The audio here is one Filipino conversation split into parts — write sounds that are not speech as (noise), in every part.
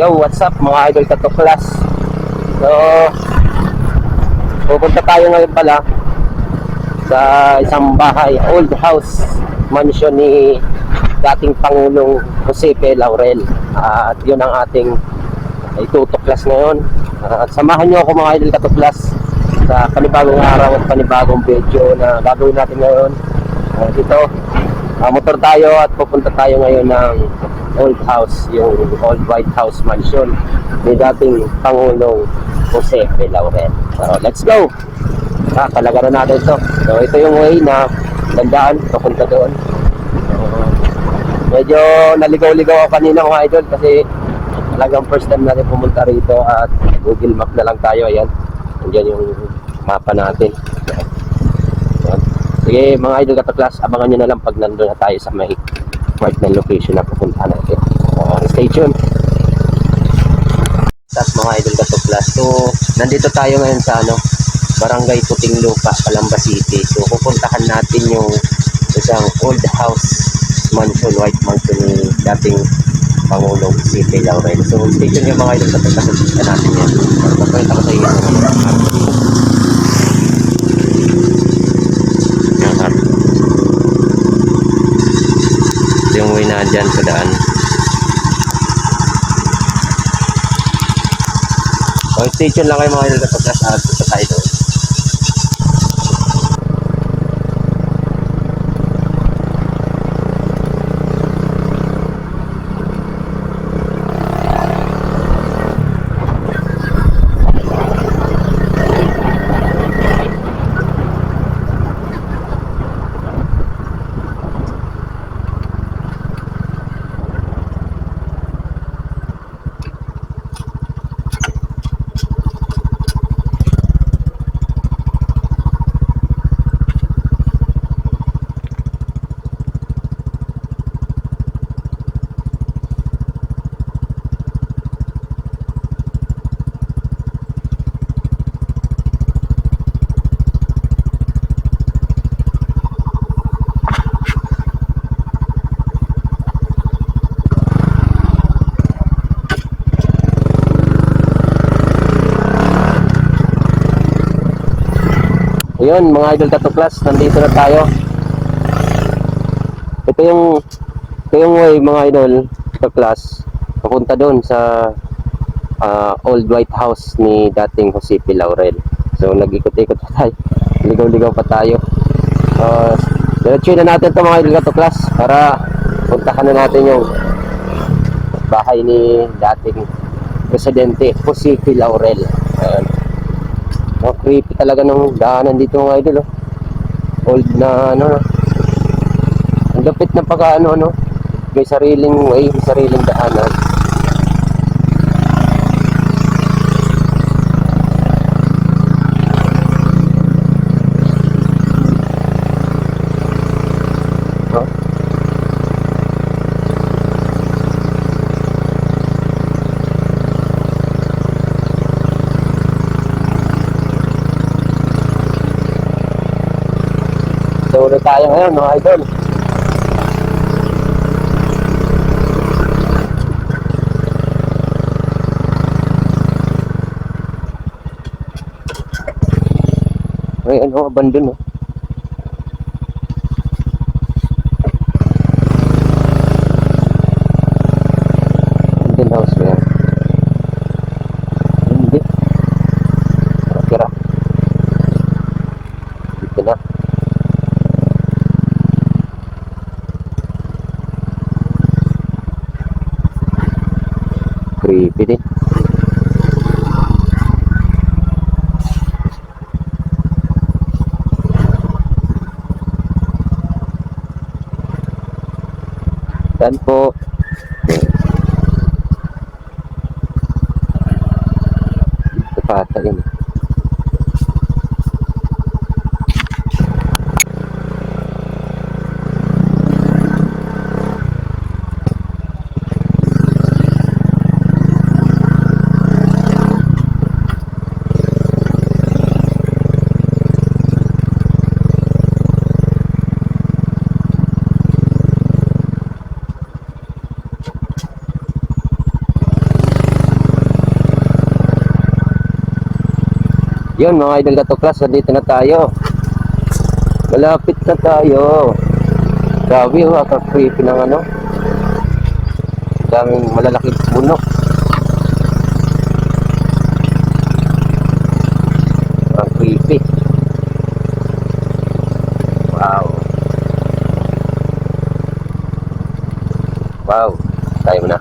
Yo, what's up mga idol katuklas? So, pupunta tayo ngayon pala sa isang bahay, old house mansion ni dating Pangulong Jose P. Laurel. at yun ang ating itutuklas ngayon. At samahan nyo ako mga idol katuklas sa panibagong araw at panibagong video na gagawin natin ngayon. Ah, dito, ah, motor tayo at pupunta tayo ngayon ng old house, yung old White House mansion ni dating Pangulong Jose P. Laurel. So, let's go! Ah, na natin ito. So, ito yung way na landaan, papunta doon. So, medyo naligaw-ligaw ako kanina mga idol kasi talagang first time natin pumunta rito at Google Map na lang tayo. Ayan, andyan yung mapa natin. Ayan. Sige mga idol kataklas, abangan nyo na lang pag nandun na tayo sa may right na location na pupunta natin. Uh, stay tuned. Tapos mga idol kataklas, so nandito tayo ngayon sa ano, Barangay Puting Lupa, Calamba City. So pupuntahan natin yung isang old house mansion, white mansion ni dating Pangulong si P. Laurel. So stay tuned yung mga idol kataklas, pupunta natin yan. Magpapalit ako sa iyo. Yan, ha. Ito yung way na dyan sa daan. So, tuned lang kayo mga idol kapag nasa sa tayo. Ayun, mga idol katuklas, nandito na tayo. Ito yung ito yung way mga idol katuklas. Papunta doon sa ah, old White House ni dating Jose P. Laurel. So nag-ikot-ikot pa tayo. Ligaw-ligaw pa tayo. Uh, Diretso na natin ito mga idol katuklas para puntahan na natin yung bahay ni dating Presidente Jose P. Laurel. Ayan. Oh, creepy talaga ng daanan dito mga idol. Oh. Old na ano. Ang lapit na pagka ano ano. May sariling way, may sariling daanan. Oh. So, ulit tayo ngayon, mga idol. Ay, ano, oh. Abandon ba yan? Hindi. Tira. Dito na. Din. Saan po? Yun mga idol katuklas, nandito na tayo. Malapit na tayo. Grabe oh, ang creepy ng ano. Daming malalaking puno. Ang. Wow. Wow. Tayo na.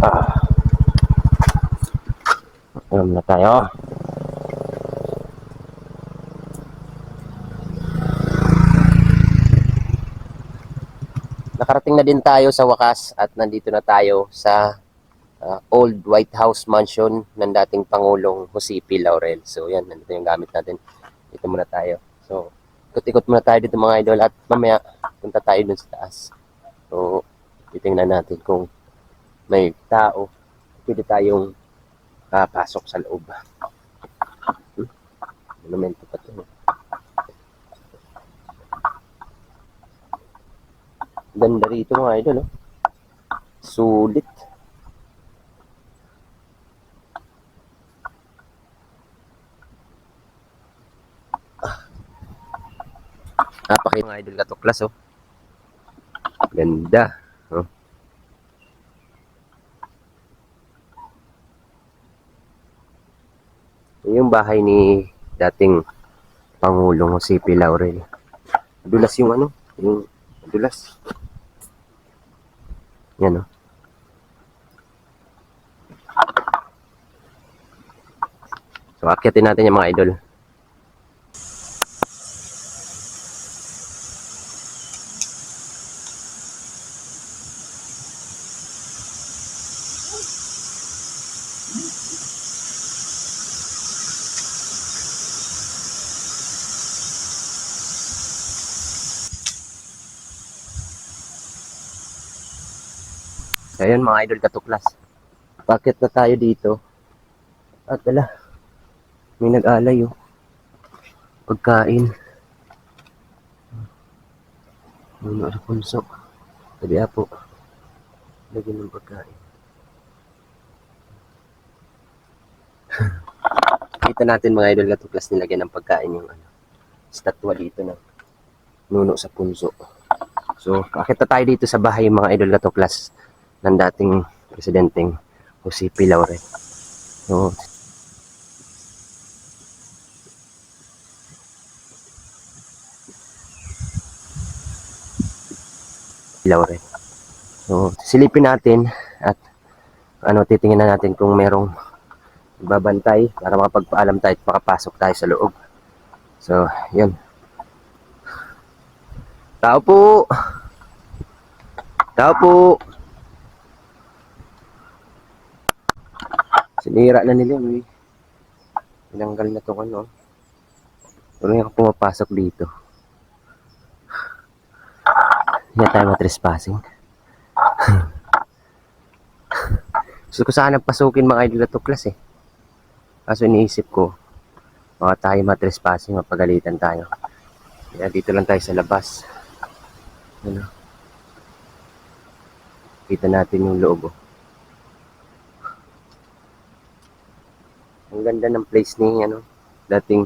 Ah. Alam na tayo. Nakarating na din tayo sa wakas at nandito na tayo sa ah, Old White House Mansion ng dating Pangulong Jose P. Laurel. So yan, nandito yung gamit natin. Dito muna tayo. So, ikot-ikot muna tayo dito mga idol at mamaya punta tayo dun sa taas. So, titingnan natin kung may tao. Pwede tayong papasok sa loob. Hmm? Monumento pa to. Ganda rito mga idol, oh. Sulit. Napakita mga idol katuklas, oh. Ganda. Oh. Ito yung bahay ni dating Pangulong Jose P. Laurel. Dulas yung ano, yung dulas. Yan oh. So, akyatin natin yung mga idol. Ayun mga idol katuklas. Bakit na tayo dito? At wala. May nag-alay oh. Pagkain. Na punso. Sabi po. Lagyan ng pagkain. (laughs) Kita natin mga idol katuklas nilagyan ng pagkain yung ano. Statwa dito ng nuno sa punso. So, bakit na tayo dito sa bahay mga idol katuklas ng dating presidenteng Jose P. Laurel. So, Laurel. So, silipin natin at ano, titingnan natin kung merong babantay para makapagpaalam tayo at makapasok tayo sa loob. So, yun. Tao po! Tao po! Sinira na nila yun, eh. Tinanggal na to ano. Pero yung pumapasok dito. Hindi na tayo matrespassing. Gusto ko sana pasukin mga idol na tuklas eh. Kaso iniisip ko, baka tayo matrespassing, mapagalitan tayo. Kaya dito lang tayo sa labas. Ano? Kita natin yung loob oh. Ganda ng place ni ano, dating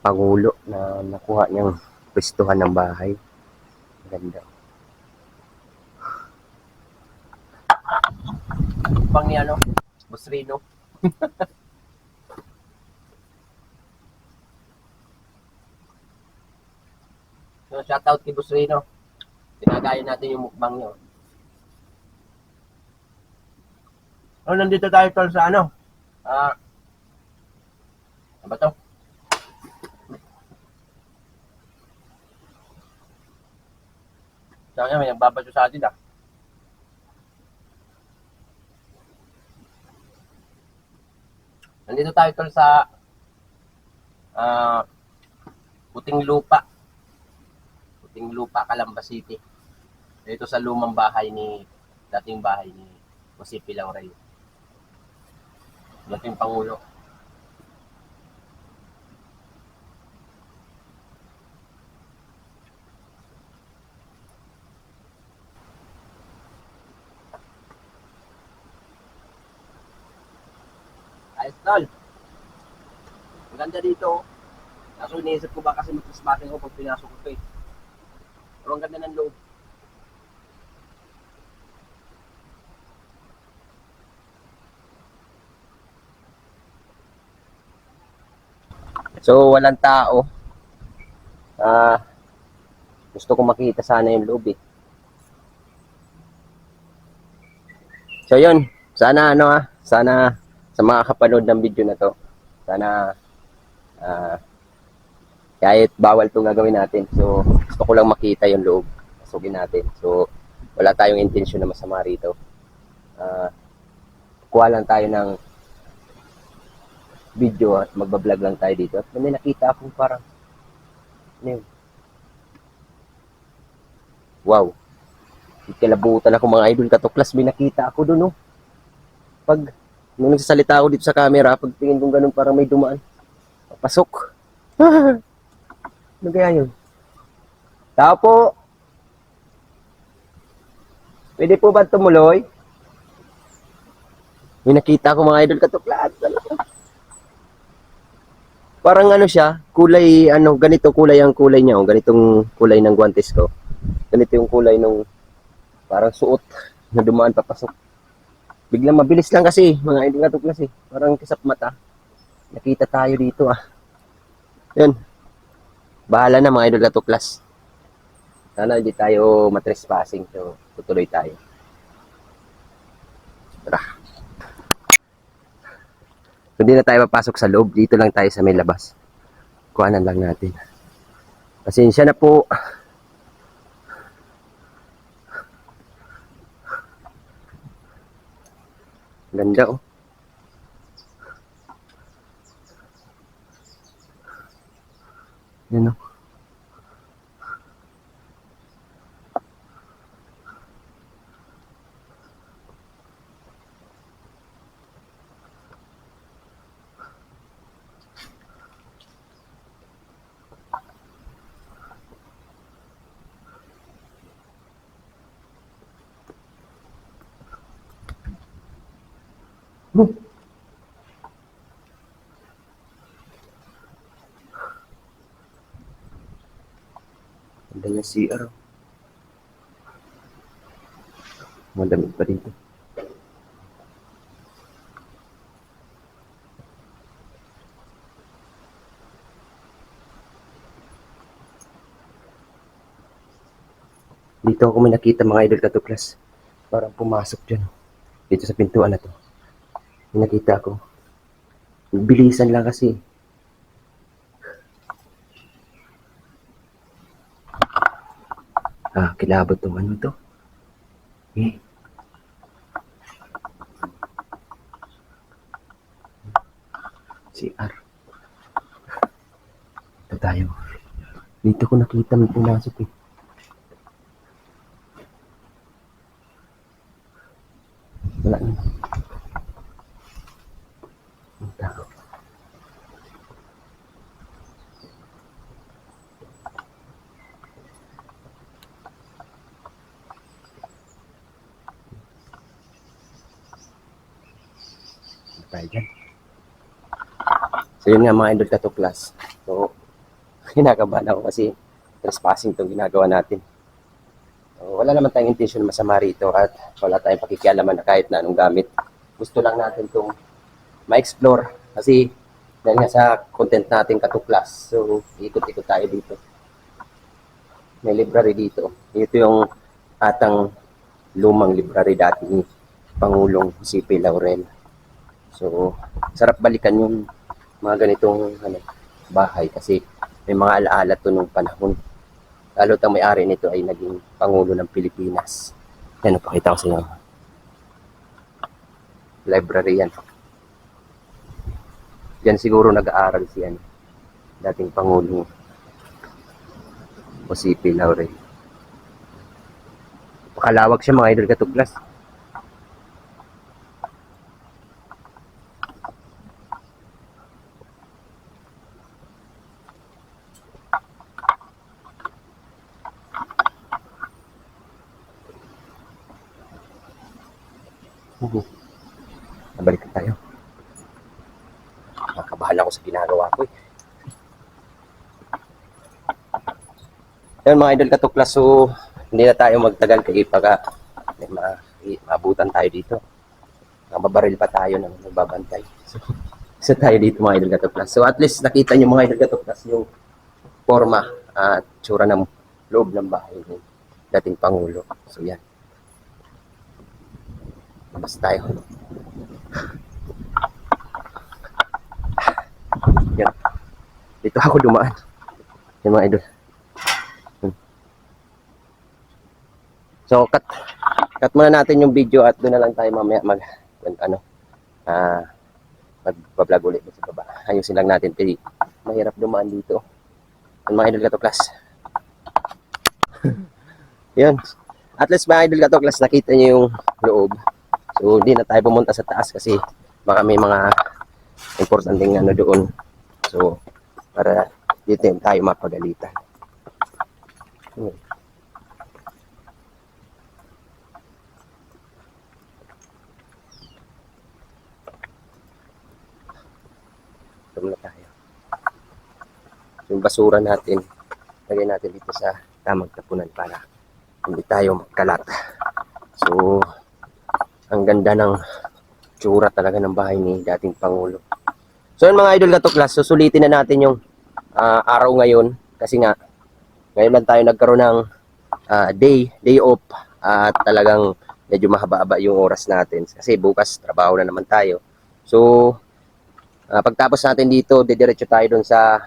pangulo na nakuha niyang pwestuhan ng bahay. Ganda. Pang ni ano, Busrino. (laughs) so, shoutout kay Busrino. Tinagayan natin yung mukbang niyo. Oh, nandito tayo tol sa ano? Ah. Ano ba to? Saan may nagbabadyo sa atin ah. Nandito tayo tol sa ah Puting Lupa. Puting Lupa, Calamba City. Dito sa lumang bahay ni dating bahay ni Jose P. Laurel. Dating Pangulo. Guys, tol. Ang ganda dito. Kaso iniisip ko ba kasi mag-trespassing ako pag pinasok ko ito eh. Pero ang ganda ng loob. So, walang tao. Ah, gusto ko makita sana yung loob eh. So, yun. Sana ano ah, sana sa mga kapanood ng video na to, sana ah, kahit bawal itong gagawin natin. So, gusto ko lang makita yung loob. Pasugin natin. So, wala tayong intensyon na masama rito. Ah, kuha lang tayo ng video at magbablog lang tayo dito. At may nakita akong parang ano yun? Wow. Kilabutan ako mga idol katuklas. May nakita ako doon, no? Pag, nung nagsasalita ako dito sa camera, pag tingin kong ganun, parang may dumaan. Pasok. (laughs) ano kaya yun? Tao po. Pwede po ba tumuloy? May nakita ko mga idol katuklas. Parang ano siya, kulay, ano, ganito kulay ang kulay niya. Oh, ganitong kulay ng guantes ko. Ganito yung kulay ng parang suot na dumaan papasok. Biglang mabilis lang kasi, mga idol katuklas eh. Parang kisap mata. Nakita tayo dito ah. Yun. Bahala na mga idol katuklas. Sana hindi tayo matrespassing. So, tutuloy tayo. Tara. Hindi na tayo papasok sa loob. Dito lang tayo sa may labas. Kuhanan lang natin. Pasensya na po. Ganda oh. Yan oh. Niya CR. Madamit pa dito. Dito ako may nakita mga idol katuklas. Parang pumasok dyan. oh. Dito sa pintuan na to. May nakita ko. Bilisan lang kasi. Ah, kilabot tong ano to. Eh. CR. Ito tayo. Dito ko nakita may pumasok eh. Wala na. Ang tao. Ano tayo dyan? So yun nga mga idol katuklas. So, (laughs) kinakabahan ako kasi trespassing itong ginagawa natin. So, wala naman tayong intention masama rito at wala tayong pakikialaman na kahit na anong gamit. Gusto lang natin itong ma-explore kasi dahil nga sa content natin katuklas. So, ikot-ikot tayo dito. May library dito. Ito yung atang lumang library dati ni Pangulong C.P. Laurel. So, sarap balikan yung mga ganitong ano, bahay kasi may mga alaala to nung panahon. Lalo ang may-ari nito ay naging Pangulo ng Pilipinas. Yan, pakita ko sa inyo. Library yan. Yan siguro nag-aaral si ano, dating Pangulo o si P. Laurel. Pakalawag siya mga idol katuklas. Uhu. Nabalik tayo. ako sa ginagawa ko eh. Yan mga idol katuklas, so hindi na tayo magtagal kay pagka may ma tayo dito. Mababaril pa tayo ng nagbabantay. So, isa tayo dito mga idol katuklas. So at least nakita niyo mga idol katuklas yung forma at tsura ng loob ng bahay ni dating Pangulo. So yan. Labas tayo. Yan. Dito ako dumaan. Yan mga idol. Hmm. So, cut, cut muna natin yung video at doon na lang tayo mamaya mag, mag ano, ah, mag-vlog ulit sa baba. Ayusin lang natin. Pero mahirap dumaan dito. Yan mga idol katuklas. (laughs) Yan. At least mga idol katuklas, nakita niyo yung loob. So, hindi na tayo pumunta sa taas kasi baka may mga importanteng ano doon. So, para dito tayo mapagalitan. Hmm. Ito muna tayo. Yung basura natin, lagay natin dito sa tamang tapunan para hindi tayo magkalat. So, ang ganda ng tsura talaga ng bahay ni dating Pangulo. So yun mga idol katuklas, susulitin na natin yung ah, araw ngayon kasi nga ngayon lang tayo nagkaroon ng ah, day, day off at talagang medyo mahaba-haba yung oras natin kasi bukas trabaho na naman tayo. So ah, pagtapos natin dito, didiretso tayo dun sa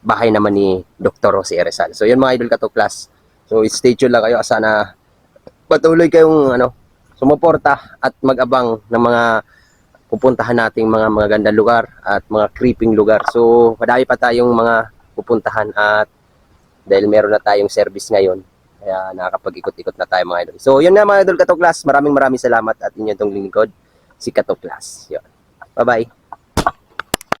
bahay naman ni Dr. Jose Rizal. So yun mga idol katuklas. So stay tuned lang kayo sana patuloy kayong ano sumuporta at mag-abang ng mga pupuntahan nating mga magagandang lugar at mga creeping lugar. So, madami pa tayong mga pupuntahan at dahil meron na tayong service ngayon, kaya nakakapag-ikot-ikot na tayo mga idol. So, yun na mga idol Katoklas. Maraming maraming salamat at inyo itong lingkod, si Katoklas. Yun. Bye-bye.